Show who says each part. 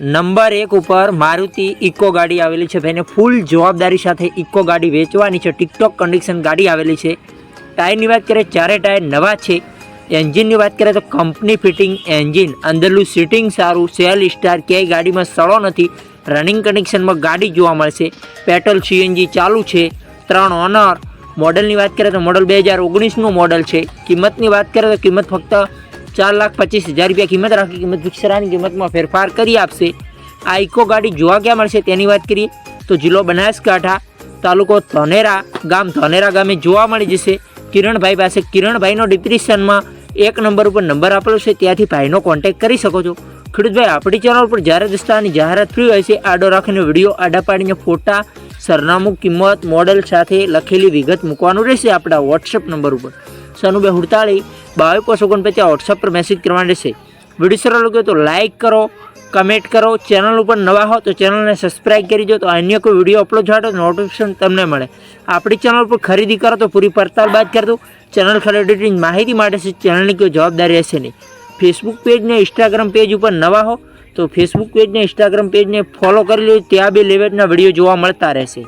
Speaker 1: Number એક ઉપર Maruti eco ગાડી આવેલી છે. ભાઈને ફૂલ જવાબદારી સાથે ઇકો ગાડી વેચવાની છે. ટિકટોક કન્ડિશન ગાડી આવેલી છે. ટાયરની વાત કરીએ, ચારે ટાયર નવા છે. એન્જિનની વાત કરીએ તો કંપની ફિટિંગ એન્જિન અંદરનું સીટિંગ સારું સેલ સ્ટાર ક્યાંય ગાડીમાં સડો નથી. રનિંગ કન્ડિશનમાં ગાડી જોવા મળશે. પેટ્રોલ સીએનજી ચાલુ છે. ત્રણ ઓનર મોડલની વાત કરીએ તો મોડલ બે હજાર ઓગણીસનું મોડલ છે. કિંમતની વાત કરીએ તો કિંમત ફક્ત ચાર લાખ પચીસ હજાર રૂપિયા કિંમત રાખી, કિંમત રિક્ષરાની કિંમતમાં ફેરફાર કરી આપશે. આ ઇકો ગાડી જોવા ક્યાં મળશે તેની વાત કરીએ તો જિલ્લો બનાસકાંઠા, તાલુકો ધનેરા, ગામ ધનેરા ગામે જોવા મળી જશે. કિરણભાઈ પાસે, કિરણભાઈનો ડિપ્રેશનમાં એક નંબર ઉપર નંબર આપેલો છે, ત્યાંથી ભાઈનો કોન્ટેક કરી શકો છો. ખેડૂતભાઈ, આપણી ચેનલ પર જ્યારે દસ્તાની જાહેરાત ફ્રી હોય છે, આડો રાખીને વીડિયો, આડા પાડીને ફોટા સરનામું કિંમત, મોડલ સાથે લખેલી વિગત મૂકવાનું રહેશે આપણા વોટ્સઅપ નંબર ઉપર. સનુભાઈ હુડતાળી, બાવીસ પોસ ઓગણપચાસ વોટ્સઅપ પર મેસેજ કરવાનો રહેશે. વીડિયો સરળ લાગ્યો તો લાઇક કરો કમેન્ટ કરો. ચેનલ ઉપર નવા હો તો ચેનલને સબસ્ક્રાઇબ કરી દો તો અન્ય કોઈ વીડિયો અપલોડ થાય તો નોટિફિકેશન તમને મળે. આપણી ચેનલ પર ખરીદી કરો તો પૂરી પડતાલ બાદ કરી દો ચેનલ ખરીદી માહિતી માટે છે ચેનલની કોઈ જવાબદારી રહેશે નહીં. ફેસબુક પેજ ને ઇન્સ્ટાગ્રામ પેજ ઉપર નવા હો તો ફેસબુક પેજ ને ઇન્સ્ટાગ્રામ પેજને ફોલો કરી લો, ત્યાં બે લેવેટના વીડિયો જોવા મળતા રહેશે.